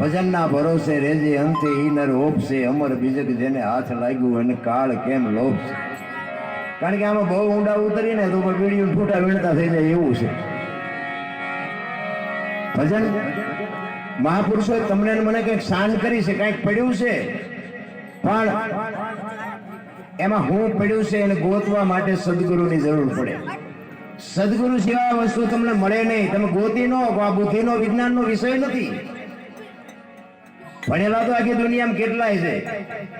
ભજનના ભરોસે રેજે અંતે ઈનર ઓપશે અમર બીજક જેને હાથ લાગ્યું એને કાળ કેમ લોપશે કારણ કે આમાં બહુ ઊંડા ઉતરીને તો બીડીયું ફૂટા વીણતા થઈ જાય એવું છે. ભજન મહાપુરુષો, તમને મને કંઈક શાન કરી છે, કંઈક પડ્યું છે? પણ એમાં હું પડ્યું છે એને ગોતવા માટે સદગુરુની જરૂર પડે. સદગુરુ સિવાય વસ્તુ તમને મળે નહીં. તમે ગોતી નો આ બુદ્ધિનો વિજ્ઞાનનો વિષય નથી. ભણેલા તો આખી દુનિયામાં કેટલાય છે.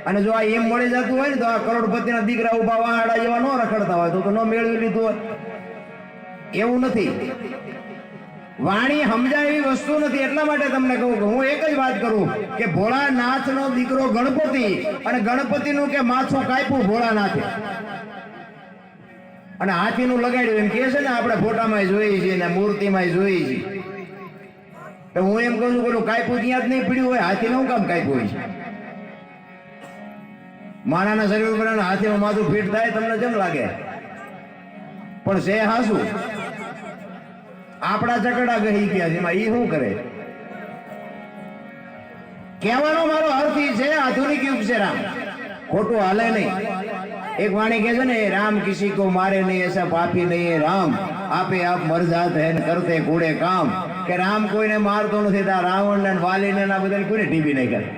અને જો આ એમ મળી જતું હોય ને, તો આ કરોડપતિના દીકરા ઊભા વાડા જેવા ન રખડતા હોય, તો ન મેળવી લીધું હોય. એવું નથી. વાણી સમજાય એવી વસ્તુ નથી. એટલા માટે તમને કહું કે હું એક જ વાત કરું કે ભોળાનાથનો દીકરો ગણપતિ અને ગણપતિનું કે માથું કાપ્યું ભોળાનાથે. અને હાથીનું લગાડ્યું એમ કે છે ને, આપણે ફોટામાં જોઈએ છીએ ને મૂર્તિમાં જોઈએ છીએ. તો હું એમ કહું છું કે કાંઈ ત્યાં જ નહીં પીડ્યું હોય હાથીને હું કામ કાંઈ હોય? માણાના શરીર ઉપર હાથીમાં માથું ફીટ થાય તમને કેમ લાગે? પણ છે હાસું. આપણા ચકડા ગહી ગયા એમાં ઈ શું કરે? કહેવાનો મારો અર્થ એ છે, આધુનિક યુગ છે રામ. ખોટું હાલે નહીં. એક વાણી કહે છે ને, રામ કિસી કો મારે નહીં, એસા પાપી નહીં, રામ. આપે આપ મરજાત હે કરતે કૂડે કામ. કે રામ કોઈને મારતો નથી, તા રાવણ ને વાલી ને આ બધા કોઈને ટીવી નહીં કરે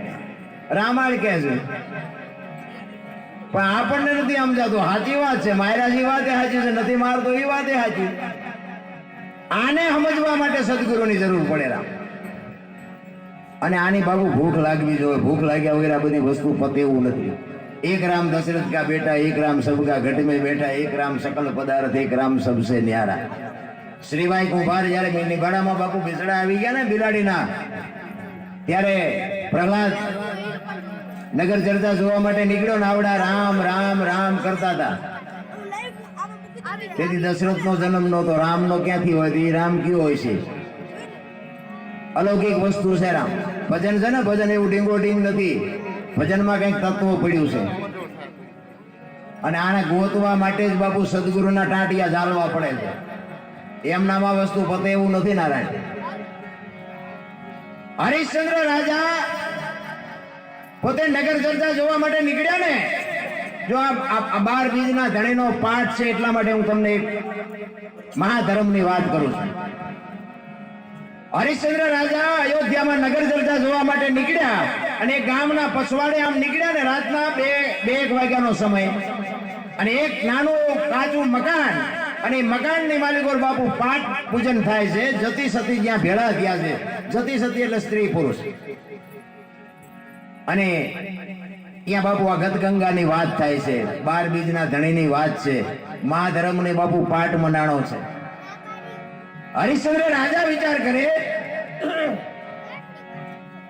રામાયણ કહે છે. પણ આપણને નથી સમજાતું સાચી વાત છે માયરાજી વાત સાચી છે, નથી મારતો એ વાત સાચી આને સમજવા માટે સદગુરુની જરૂર પડે રામ. અને આની બાબુ ભૂખ લાગવી જોઈએ, ભૂખ લાગ્યા વગેરે બધી વસ્તુ પતે એવું નથી. એક રામ દશરથ કા બેટા એક રામ સબકા ઘટ બેઠા, એક રામ સકલ પદાર્થ, એક રામ સબસે ન્યારા. શ્રીભાઈ કુંભાર જયારે નિભાડામાં બાપુ બિસડા આવી ગયા ને બિલાડીના, ત્યારે પ્રહલાદ નગર ચર્ચા જોવા માટે નીકળ્યો નાવડા રામ રામ રામ કરતા હતા. તેથી દશરથ નો જન્મ નહોતો રામ નો ક્યાંથી હોય રામ કયો હોય છે? અલૌકિક વસ્તુ છે રામ. ભજન છે ને, ભજન એવું ડીંગો ડીંગ નથી. ભજનમાં કંઈક તત્વ પડ્યું છે. અને આને ગોતવા માટે જ બાપુ સદગુરુના ટાંટિયા ઝાલવા પડે છે. એમનામાં વસ્તુ પતે એવું નથી નારાયણ. હરિશ્ચંદ્ર રાજા પોતે નગર ચર્ચા જોવા માટે નીકળ્યા ને, જો આ બાર બીજના ધણીનો પાઠ છે એટલા માટે હું તમને મહાધર્મની વાત કરું છું. હરિશ્ચંદ્ર રાજા અયોધ્યામાં નગર ચર્ચા જોવા માટે નીકળ્યા અને ગામના પછવાડે આમ નીકળ્યા ને રાતના બે બે એક વાગ્યાનો સમય. અને એક નાનું કાચું મકાન અને મકાનની માલિકો બાપુ પાઠ પૂજન થાય છે. જતી સતી જ્યાં ભેળા થયા છે. જતી સતી એટલે સ્ત્રી પુરુષ. અને ત્યાં બાપુ આ ગતગંગાની વાત થાય છે. બાર બીજના ધણીની વાત છે. મહાધર્મને બાપુ પાઠ મંડાણો છે. હરિશ્ચંદ્ર રાજા વિચાર કરે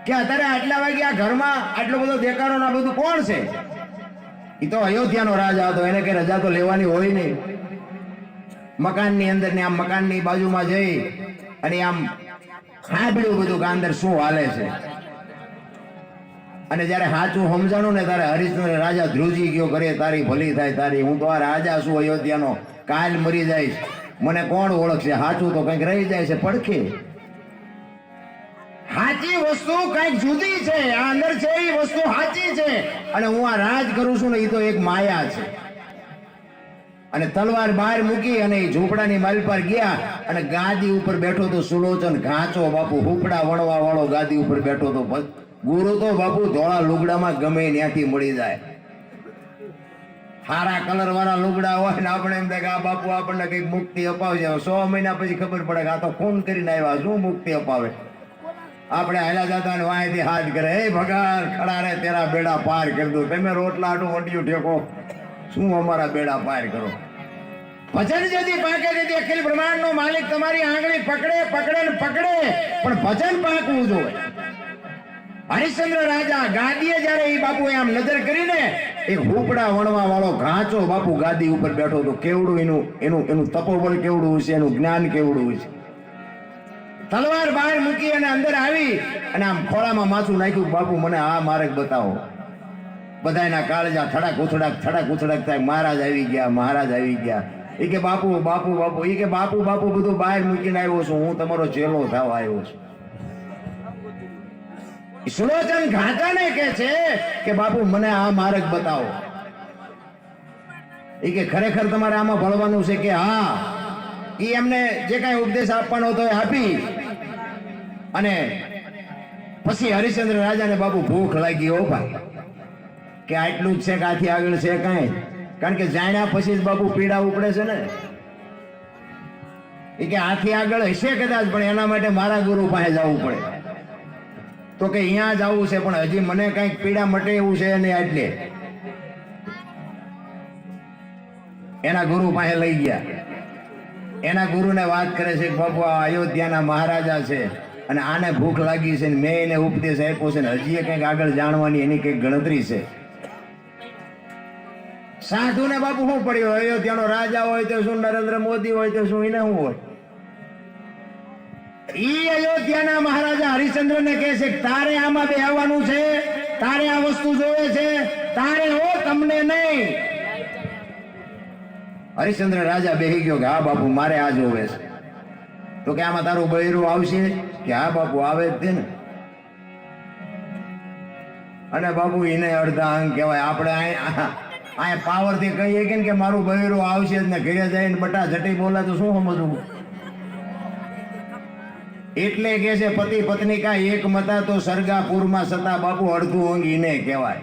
કે અત્યારે આટલા વાગે આ ઘરમાં આટલો બધો દેખાડો ને આ બધું કોણ છે? એ તો અયોધ્યાનો રાજા હતો. એને કઈ રજા તો લેવાની હોય નહીં. મકાનની અંદર ને આમ મકાનની બાજુમાં જઈ અને આમ સાંભળ્યું બધું કે અંદર શું હાલે છે? અને જ્યારે સાચું સમજાણું ને ત્યારે હરિશ્ચંદ્ર રાજા ધ્રુજી ગયો કરે, તારી ભલી થાય, તારી હું તો આ રાજા છું અયોધ્યાનો, કાલ મરી જાય મને કોણ ઓળખશે? સાચું તો કંઈક રહી જાય છે પડખે. સાચી વસ્તુ કંઈક જુદી છે, આ અંદર છે એ વસ્તુ સાચી છે. અને હું આ રાજ કરું છું ને એ તો એક માયા છે. અને તલવાર બહાર મૂકી અને એ ઝૂંપડાની માલ પર ગયા અને ગાદી ઉપર બેઠો તો સુલોચન ઘાંચો બાપુ હુપડા વણવા વાળો ગાદી ઉપર બેઠો તો ગુરુ તો બાપુ ધોળા લુગડામાં ગમે ત્યાંથી મળી જાય. હારા કલર વાળા લુગડા હોય ને આપણે એમ થાય કે આ બાપુ આપણને કંઈક મુક્તિ અપાવશે સો મહિના પછી ખબર પડે કે આ તો ફોન કરીને આવ્યા. શું મુક્તિ અપાવે? આપણે હાલા જતા ને વાંયથી હાથ કરે હે ભગવાન ખડા રે, તેરા બેડા પાર કરી દો. તમે રોટલા આટું વંટિયું ઠેકો. શું અમારા બેડા પાર કરો? ભજન જેથી પાકે તેથી અખિલ બ્રહ્માંડનો માલિક તમારી આંગળી પકડે પકડે ને પકડે, પણ ભજન પાકવું જોઈએ. હરિશ્ચંદ્ર રાજા ગાદીએ જ્યારે એ બાપુ આમ નજર કરીને એ હુપડા વણવા વાળો ઘાંચો બાપુ ગાદી ઉપર બેઠો તો કેવડું એનું એનું એનું તપોબળ કેવડું હશે, એનું જ્ઞાન કેવડું હશે? તલવાર બહાર મૂકી અને અંદર આવી અને આમ ખોળામાં માથું નાખ્યું, બાપુ, મને આ માર્ગ બતાવો. બધાયના કાળજા થડાક ઉથડાક થડાક ઉથડાક થાય. મહારાજ આવી ગયા, મહારાજ આવી ગયા. એ કે, બાપુ બાપુ બાપુ. એ કે, બાપુ બાપુ, બધું બહાર મૂકીને આવ્યો છું. હું તમારો ચેલો થવા આવ્યો છું. સુલોચન ઘાટાને કે છે કે, બાપુ, મને આ માર્ગ બતાવો. એ કે, ખરેખર તમારે આમાં ભળવાનું છે કે હા. એ એમને જે કાંઈ ઉપદેશ આપવાનો હતો એ આપી. અને પછી હરિશ્ચંદ્ર રાજાને, બાપુ, ભૂખ લાગી હો, ભાઈ. કે આટલું જ છે કે આથી આગળ છે કાંઈ કારણ કે જાણ્યા પછી જ બાપુ પીડા ઉપડે છે ને. એ કે આથી આગળ હશે કદાચ, પણ એના માટે મારા ગુરુ પાસે જવું પડે. તો કે અહીંયા જવું છે, પણ હજી મને કંઈક પીડા મટે એવું છે ને એટલે. એના ગુરુ પાસે લઈ ગયા. એના ગુરુને વાત કરે છે બાપુ અયોધ્યાના મહારાજા છે અને આને ભૂખ લાગી છે ને મેં એને ઉપદેશ આપ્યો છે ને હજી કંઈક આગળ જાણવાની એની કંઈક ગણતરી છે. સાધુને બાપુ શું પડ્યું? અયોધ્યાનો રાજા હોય તો શું નરેન્દ્ર મોદી હોય તો શું એને શું હોય? ઈ અયોધ્યાના મહારાજા હરિશ્ચંદ્રને કહે છે, તારે આમાં બે આવવાનું છે, તારે આ વસ્તુ જોવે છે, તારે હો તમને નહીં. હરિચંદ્ર રાજા બેહી ગયો કે, હા બાપુ, મારે આ જોવે છે. તો કે, આમાં તારું બૈરું આવશે? કે, હા બાપુ, આવે જ ને. અને બાપુ એને અડધા અંગ કહેવાય. આપણે અહીંયા પાવરથી કહીએ કે કે મારું બહેરો આવશે ને ઘરે જઈને બટા જટી બોલે તો શું સમજવું? એટલે કે છે પતિ પત્ની કા એક મતા તો સરગાપુરમાં સતા બાપુ અડધું ઊંઘી ને કહેવાય.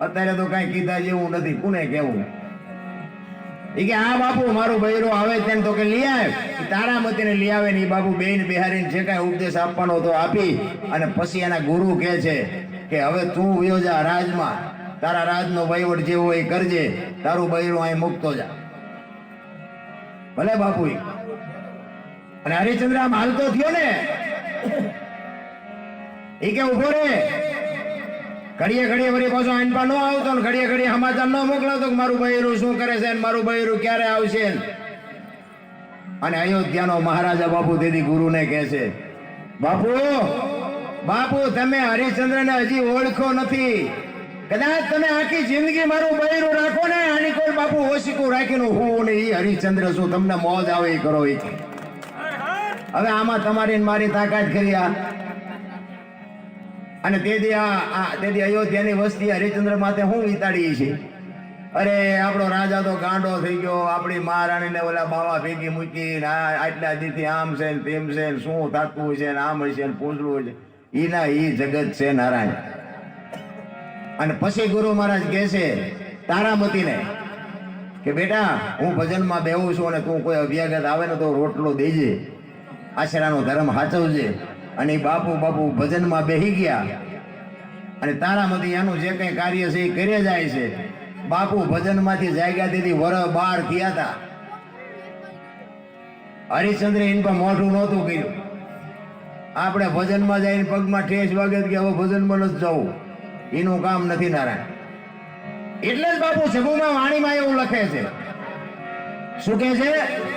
અત્યારે તો કઈ કીધા જેવું નથી. કોને કેવું એ કે હા બાપુ, મારું બૈરો આવે તેમ તો કે લઈ આવે. તારા મતીને લઈ આવે ને એ બાપુ બેન બિહારીને જે કાંઈ ઉપદેશ આપવાનો તો આપી. અને પછી એના ગુરુ કહે છે કે હવે તું વયો જા રાજમાં. તારા રાજનો વહીવટ જેવો એ કરજે, તારું બૈરું અહીં મૂકતો જા. ભલે બાપુ અને હરિચંદ્ર આમ હાલતો થયો ને? એ કે ઊભો રે. ઘડીએ ઘડીએ વળી પાછો આઈનપા ન આવતો ને ઘડીએ ઘડીએ સમાચાર ન મોકલાવતો કે મારું બૈરું શું કરે છે મારું બૈરું ક્યારે આવશે. અને અયોધ્યાનો મહારાજા બાપુ દીદી ગુરુને કહે છે, બાપુ બાપુ, તમે હરિશ્ચંદ્રને હજી ઓળખો નથી. કદાચ તમે આખી જિંદગી મારું બૈરું રાખો ને કોઈ બાપુ ઓશિકું રાખીને હું ને એ હરિચંદ્ર શું તમને મોજ આવે એ કરો એ હવે આમાં તમારી મારી તાકાત કરી આ. અને તેથી આ તેથી અયોધ્યાની વસ્તી હરિચંદ્ર માથે હું વિતાડી છે અરે, આપણો રાજા તો ગાંડો થઈ ગયો, આપણી મહારાણીને ઓલા બાવા ભેગી મૂકી ને આટલા દીથી આમ છે ને તેમ છે ને શું થતું છે ને આમ છે ને હોય છે. એના એ જગત છે નારાયણ. અને પછી ગુરુ મહારાજ કહે છે તારામતીને કે બેટા, હું ભજનમાં બેહું છું અને તું કોઈ અભ્યાગત આવે ને તો રોટલો દેજે. આશરાનો ધર્મ સાચવજે અને એ બાપુ બાપુ ભજનમાં બેહી ગયા. અને તારામતી એનું જે કંઈ કાર્ય છે એ કરે જાય છે. બાપુ ભજનમાંથી જાગ્યા તેથી વર બાર થયા હતા. હરિશ્ચંદ્ર એની પર મોઢું નહોતું કર્યું. આપણે ભજનમાં જઈને પગમાં ઠેસ વાગે કે હવે ભજનમાં નથી જવું. એનું કામ નથી નારાયણ. એટલે જ બાપુ શિભુમાં વાણીમાં એવું લખે છે. શું કહે છે?